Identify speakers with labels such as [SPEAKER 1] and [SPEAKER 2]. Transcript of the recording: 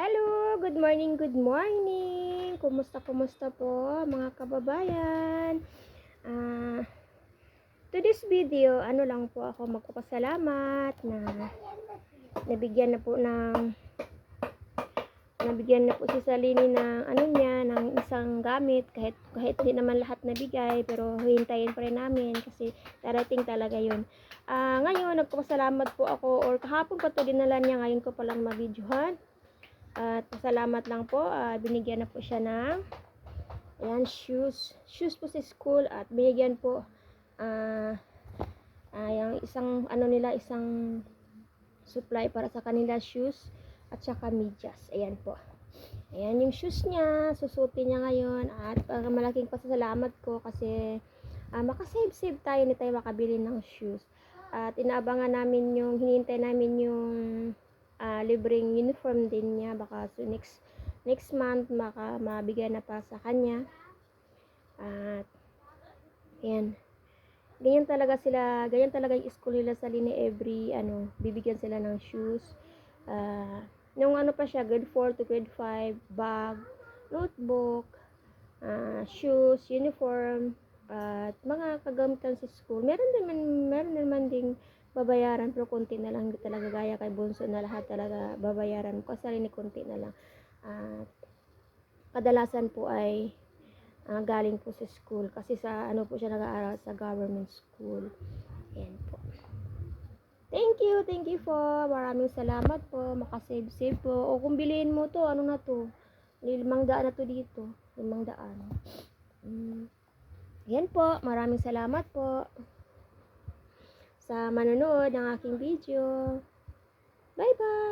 [SPEAKER 1] Hello, good morning, good morning. Kumusta, kumusta po mga kababayan? Ah, to this video, ano lang po ako magpapasalamat na nabigyan na po ng nabigyan na po si Salini ng ano niya, ng isang gamit kahit kahit hindi naman lahat nabigay pero hintayin pa rin namin kasi darating talaga 'yun. Ah, ngayon nagpapasalamat po ako or kahapon pa to dinala niya ngayon ko pa lang mabidyohan. At salamat lang po, ah, binigyan na po siya ng ayan, shoes. Shoes po sa school at binigyan po ah ah, yung isang ano nila, isang supply para sa kanila shoes at saka medyas. Ayan po. Ayan yung shoes niya, susutin niya ngayon at uh, malaking pasasalamat ko kasi ah, makasave-save tayo ni tayo makabili ng shoes. At inaabangan namin yung, hinintay namin yung ah, libreng uniform din niya. Baka so next, next month maka, mabigyan na pa sa kanya. At, ayan. Ganyan talaga sila, ganyan talaga yung school nila sa Line every, ano, bibigyan sila ng shoes. Ah, nung ano pa siya, grade 4 to grade 5, bag, notebook, ah, shoes, uniform, at mga kagamitan sa school. Meron naman, babayaran pero konti na lang hindi talaga gaya kay Bunso na lahat talaga babayaran ko sa ni konti na lang. At kadalasan po ay ah, galing po sa school kasi sa ano po siya nag-aaral sa government school. Yan po. Thank you thank you po. Maraming salamat po. Makasave save po. O kung biliin mo to ano na to? Limang daan na to dito. Limang daan. Mm. yan po. Maraming salamat po sa manonood ng aking video. Bye-bye!